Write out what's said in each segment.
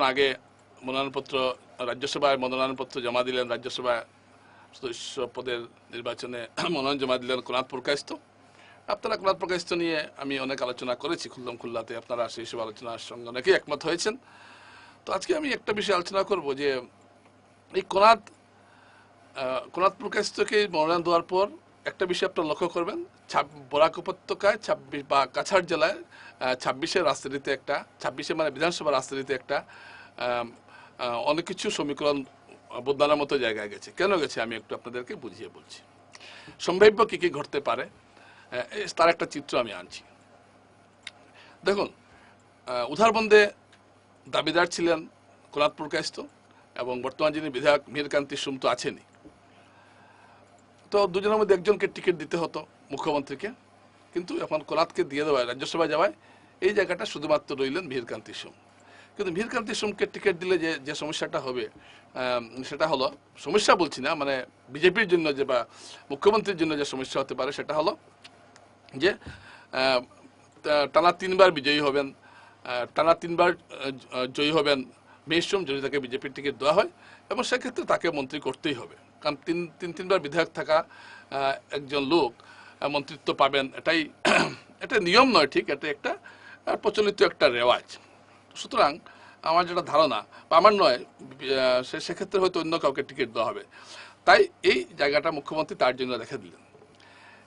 কিছুক্ষণ আগে মনোনয়নপত্র, রাজ্যসভায় মনোনয়নপত্র জমা দিলেন, রাজ্যসভায় সদস্য পদের নির্বাচনে মনোনয়ন জমা দিলেন কোনাথ প্রকাশিত। আপনারা কোনাথ প্রকাশিত নিয়ে আমি অনেক আলোচনা করেছি খুল্লম খুল্লাতে আপনারা সেই সব আলোচনার সঙ্গে অনেকেই একমত হয়েছেন। তো আজকে আমি একটা বিষয়ে আলোচনা করব যে, এই কোনাথ কোনাথ প্রকাশিতকে মনোনয়ন দেওয়ার পর একটা বিষয় আপনারা লক্ষ্য করবেন বরাক উপত্যকায় ছাব্বিশ বা কাছাড় জেলায় ছাব্বিশের রাজনীতিতে একটা, ছাব্বিশে মানে বিধানসভা রাজনীতিতে একটা অনেক কিছু সমীকরণ বদলানোর মতো জায়গায় গেছে। কেন গেছে আমি একটু আপনাদেরকে বুঝিয়ে বলছি। সম্ভাব্য কী কী ঘটতে পারে? তার একটা চিত্র আমি আনছি। দেখুন উধারবন্দে দাবিদার ছিলেন কোনাথ প্রকাশিত এবং বর্তমান যিনি বিধায়ক মীরকান্তি সুম তো আছেনই। তো দুজনের মধ্যে একজনকে টিকিট দিতে হতো মুখ্যমন্ত্রীকে, কিন্তু এখন কোনাথকে দিয়ে দেওয়ায়, রাজ্যসভায় যাওয়ায় এই জায়গাটা শুধুমাত্র রইলেন মীরকান্তি সোম। কিন্তু মীরকান্তি সোমকে টিকিট দিলে যে যে সমস্যাটা হবে সেটা হলো, সমস্যা বলছি না মানে বিজেপির জন্য যে বা মুখ্যমন্ত্রীর জন্য যে সমস্যা হতে পারে, সেটা হলো যে টানা তিনবার বিজয়ী হবেন টানা তিনবার জয়ী হবেন মেহসুম যদি তাকে বিজেপির টিকিট দেওয়া হয়, এবং সেক্ষেত্রে তাকে মন্ত্রী করতেই হবে। কারণ তিন তিন, তিনবার বিধায়ক থাকা একজন লোক মন্ত্রিত্ব পাবেন, এটাই এটা নিয়ম নয়, ঠিক? এটা একটা প্রচলিত একটা রেওয়াজ। সুতরাং আমার যেটা ধারণা, বা আমার নয় সে সেক্ষেত্রে হয়তো অন্য কাউকে টিকিট দেওয়া হবে। তাই এই জায়গাটা মুখ্যমন্ত্রী তার জন্য রেখে দিলেন।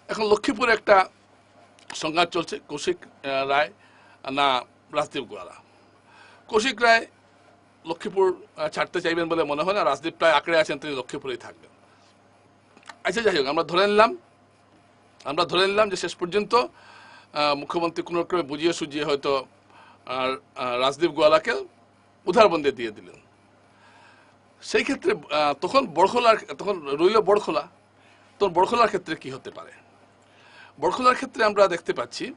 এখন লক্ষ্মীপুরে একটা সংঘাত চলছে, কৌশিক রায় না রাজদীপ গোয়ালা। কৌশিক রায় লক্ষ্মীপুর ছাড়তে চাইবেন বলে মনে হয় না, রাজদীপ রায় আঁকড়ে আছেন তিনি লক্ষ্মীপুরেই থাকবেন। আচ্ছা যাই হোক, আমরা ধরে নিলাম, আমরা ধরে নিলাম যে শেষ পর্যন্ত মুখ্যমন্ত্রী কোনো বুঝিয়ে সুঝিয়ে হয়তো আর রাজদীপ গোয়ালাকে উধারবন্দে দিয়ে দিলেন। সেই ক্ষেত্রে তখন বড়খোলার, তখন রইল বড়খোলা। তখন বড়খোলার ক্ষেত্রে কি হতে পারে? বড়খোলার ক্ষেত্রে আমরা দেখতে পাচ্ছি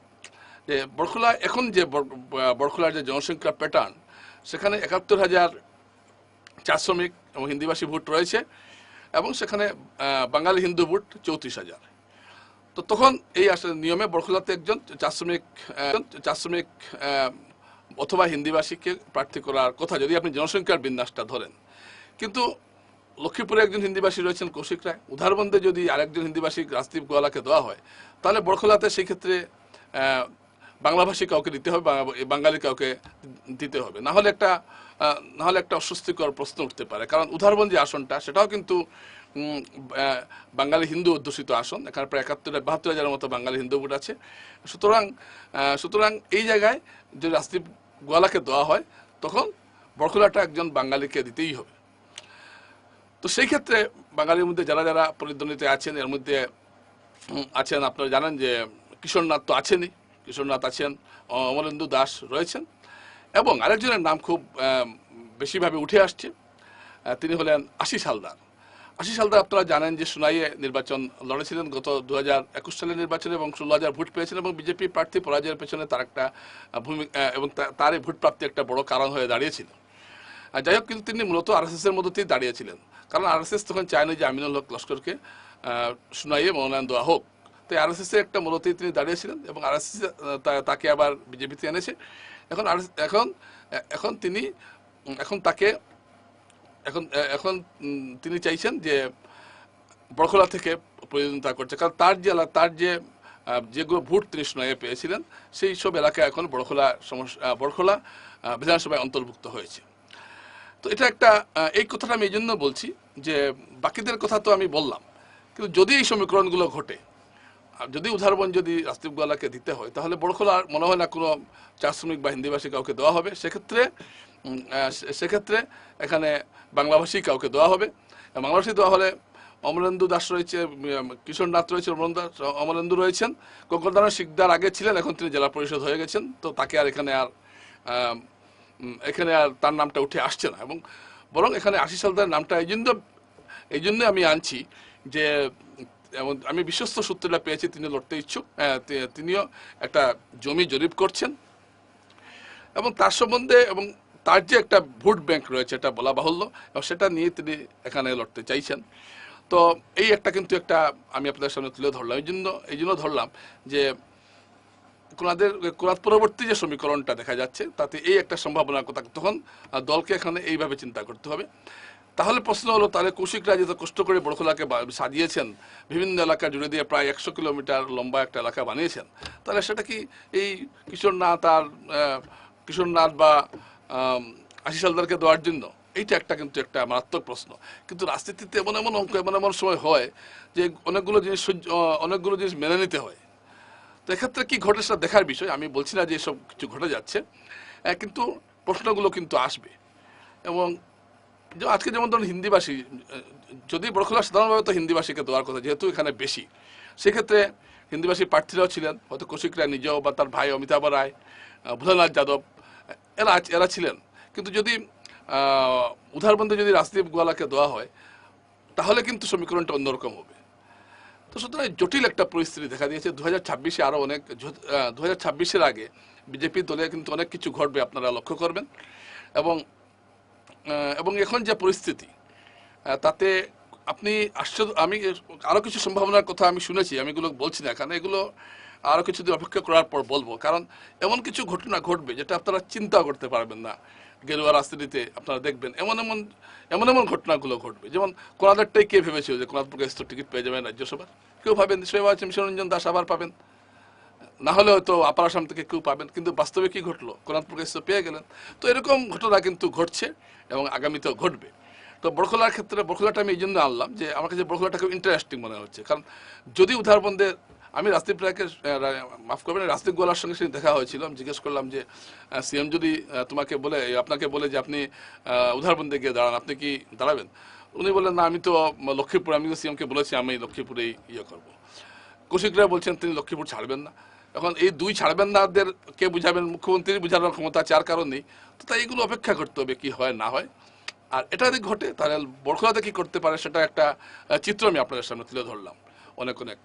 যে বড়খোলা এখন যে বড়- বড়খোলার যে জনসংখ্যা প্যাটার্ন সেখানে একাত্তর হাজার চার শ্রমিক এবং হিন্দিভাষী ভোট রয়েছে এবং সেখানে বাঙালি হিন্দু ভোট চৌত্রিশ হাজার। তো তখন এই আসলে নিয়মে বড়খোলাতে একজন চার শ্রমিক চার শ্রমিক অথবা হিন্দিভাষীকে প্রার্থী করার কথা যদি আপনি জনসংখ্যার বিন্যাসটা ধরেন। কিন্তু লক্ষ্মীপুরে একজন হিন্দিভাষী রয়েছেন কৌশিক রায়। উধারবন্দে যদি আরেকজন হিন্দিভাষী রাজদীপ গোয়ালাকে দেওয়া হয় তাহলে বড়খোলাতে সেই ক্ষেত্রে বাংলাভাষী কাউকে দিতে হবে বাঙালি কাউকে দিতে হবে। না হলে একটা আহ, না হলে একটা অস্বস্তিকর প্রশ্ন উঠতে পারে। কারণ উধারবন্দ যে আসনটা সেটাও কিন্তু বাঙালি হিন্দু অধ্যুষিত আসন, এখানে প্রায় একাত্তর, বাহাত্তর হাজারের মতো বাঙালি হিন্দু ভোট আছে। সুতরাং সুতরাং এই জায়গায় যদি রাজদীপ গোয়ালাকে দেওয়া হয়, তখন বড়খোলাটা একজন বাঙালিকে দিতেই হবে। তো সেই ক্ষেত্রে বাঙালির মধ্যে যারা যারা প্রতিদ্বন্দ্বিতা আছেন, এর মধ্যে আছেন, আপনারা জানেন যে কিশোরনাথ তো আছেনই। কিশোরনাথ আছেন অ- অমলেন্দু দাস রয়েছেন। এবং আরেকজনের নাম খুব বেশিভাবে উঠে আসছে তিনি হলেন আশিস হালদার। আশিস হালদার আপনারা জানেন যে সুনাইয়ে নির্বাচন লড়েছিলেন গত দু হাজার একুশ সালের নির্বাচনে এবং ষোলো হাজার ভোট পেয়েছিলেন এবং বিজেপি প্রার্থী পরাজয়ের পেছনে তার একটা ভূমিকা এবং তার এই ভোট প্রাপ্তি একটা বড় কারণ হয়ে দাঁড়িয়েছিল। আর যাই হোক কিন্তু তিনি মূলত আরএসএস এর মধ্যেই দাঁড়িয়েছিলেন। কারণ আরএসএস তখন চায়নি যে আমিনুল হক লস্করকে আহ, শুনাইয়ে মনোনয়ন দেওয়া হোক। তাই আরএসএস এর একটা মূলতেই তিনি দাঁড়িয়েছিলেন এবং আরএসএস তাকে আবার বিজেপিতে এনেছে। এখন RSS এখন এখন তিনি এখন তাকে এখন এখন তিনি চাইছেন যে বড়খোলা থেকে প্রতিদ্বন্দ্বিতা করছে। কারণ তার যে তার যে যেগুলো ভোট তিনি শুনাইয়ে পেয়েছিলেন, সেই সব এলাকায় এখন বড়খোলা সমস্যা বড়খোলা বিধানসভায় অন্তর্ভুক্ত হয়েছে। তো এটা একটা এই কথাটা আমি এই জন্য বলছি যে, বাকিদের কথা তো আমি বললাম। কিন্তু যদি এই সমীকরণগুলো ঘটে যদি উদাহরণ যদি রাস্তিব গোয়ালাকে দিতে হয়, তাহলে বড়খোলা মনে হয় না কোনো চা শ্রমিক বা হিন্দিভাষী কাউকে দেওয়া হবে। সেক্ষেত্রে সেক্ষেত্রে এখানে বাংলাভাষী কাউকে দেওয়া হবে। বাংলাভাষী দেওয়া হলে অমরেন্দু দাস রয়েছে কিশোর নাথ রয়েছে অমরেন্দু দাস রয়েছেন। কঙ্কলদানা শিকদার আগে ছিলেন, এখন তিনি জেলা পরিষদ হয়ে গেছেন। তো তাকে আর এখানে আর এখানে আর তার নামটা উঠে আসছে না। এবং বরং এখানে আশিস হালদার নামটা এই জন্য এই জন্য আমি আনছি যে এবং আমি বিশ্বস্ত সূত্রটা পেয়েছি, তিনি লড়তে ইচ্ছুক তিনিও একটা জমি জরিপ করছেন। এবং তার সম্বন্ধে এবং তার যে একটা ভোট ব্যাংক রয়েছে, এটা বলা বাহুল্য, এবং সেটা নিয়ে তিনি এখানে লড়তে চাইছেন। তো এই একটা কিন্তু একটা আমি আপনাদের সামনে তুলে ধরলাম। এই জন্য এই জন্য ধরলাম যে কোনাদের, কোনাদ পরবর্তী যে সমীকরণটা দেখা যাচ্ছে, তাতে এই একটা সম্ভাবনা কথা তখন দলকে এখানে এইভাবে চিন্তা করতে হবে। তাহলে প্রশ্ন হলো, তাহলে কৌশিকরা যেত কষ্ট করে বড়খোলাকে সাজিয়েছেন, বিভিন্ন এলাকা জুড়ে দিয়ে প্রায় একশো কিলোমিটার লম্বা একটা এলাকা বানিয়েছেন, তাহলে সেটা কি এই কিশোরনাথ আর কিশোরনাথ বা আশিস হালদারকে দেওয়ার জন্য? এইটা একটা কিন্তু একটা মারাত্মক প্রশ্ন। কিন্তু রাজনীতিতে এমন এমন অঙ্ক, এমন এমন সময় হয় যে অনেকগুলো জিনিস অনেকগুলো জিনিস মেনে নিতে হয়। তো এক্ষেত্রে কি ঘটে সেটা দেখার বিষয়, আমি বলছি না যে এসব কিছু ঘটে যাচ্ছে কিন্তু প্রশ্নগুলো কিন্তু আসবে। এবং আজকে যেমন ধরুন হিন্দিভাষী, যদি বড়খোলা সাধারণভাবে তো হিন্দিভাষীকে দেওয়ার কথা, যেহেতু এখানে বেশি, সেক্ষেত্রে হিন্দিভাষী প্রার্থীরাও ছিলেন, হয়তো কৌশিক রায় নিজেও বা তার ভাই অমিতাভ রায় ভোলানাথ যাদব, এরা এরা ছিলেন। কিন্তু যদি উদাহরণবন্ধে যদি রাজদীপ গোয়ালাকে দেওয়া হয়, তাহলে কিন্তু সমীকরণটা অন্যরকম হবে। তো সুতরাং জটিল একটা পরিস্থিতি দেখা দিয়েছে। দু হাজার ছাব্বিশে আরও অনেক দু হাজার ছাব্বিশের আগে বিজেপি দলে কিন্তু অনেক কিছু ঘটবে, আপনারা লক্ষ্য করবেন। এবং এবং এখন যে পরিস্থিতি তাতে আপনি আশ্চর্য, আমি আরও কিছু সম্ভাবনার কথা আমি শুনেছি, আমি এগুলো বলছি না এখানে এগুলো আরও কিছুদিন অপেক্ষা করার পর বলব। কারণ এমন কিছু ঘটনা ঘটবে যেটা আপনারা চিন্তা করতে পারবেন না, গেরুয়া রাজনীতিতে আপনারা দেখবেন, এমন এমন এমন এমন ঘটনাগুলো ঘটবে। যেমন কোনাদেরটাই কে ভেবেছিল যে কোনাদ প্রকাশ টিকিট পেয়ে যাবেন রাজ্যসভার? কেউ ভাবেন সে ভাবছেন মিশরঞ্জন দাস আবার পাবেন। না হলে হয়তো আপার আসাম থেকে কেউ পাবেন, কিন্তু বাস্তবে কি ঘটলো? কোরআন প্রকাশ পেয়ে গেলেন। তো এরকম ঘটনা কিন্তু ঘটছে এবং আগামীতেও ঘটবে। তো বড়খোলার ক্ষেত্রে বড়খোলাটা আমি এই জন্য আনলাম যে আমার কাছে বড়খোলাটা খুব ইন্টারেস্টিং মনে হচ্ছে। কারণ যদি উদাহরণবন্ধে আমি রাজদীপ রায়কে মাফ করবেন, রাজদীপ গোয়ালার সঙ্গে সেদিন দেখা হয়েছিল। আমি জিজ্ঞেস করলাম যে সিএম যদি তোমাকে বলে আপনাকে বলে যে আপনি উদাহরণবন্ধে গিয়ে দাঁড়ান, আপনি কি দাঁড়াবেন? উনি বললেন, না, আমি তো লক্ষ্মীপুর আমি সিএমকে বলেছি, আমি লক্ষ্মীপুরেই ইয়ে করব। কৌশিকরা বলছেন, তিনি লক্ষ্মীপুর ছাড়বেন না। এখন এই দুই ছাড়বেন না কে বুঝাবেন? মুখ্যমন্ত্রী বুঝানোর ক্ষমতা চার কারণ নেই। তো তাই এগুলো অপেক্ষা করতে হবে, কি হয়, না হয়। আর এটা যদি ঘটে, তাহলে বড়খলাতে কি করতে পারে, সেটা একটা চিত্র আমি আপনাদের সামনে তুলে ধরলাম। অনেক অনেক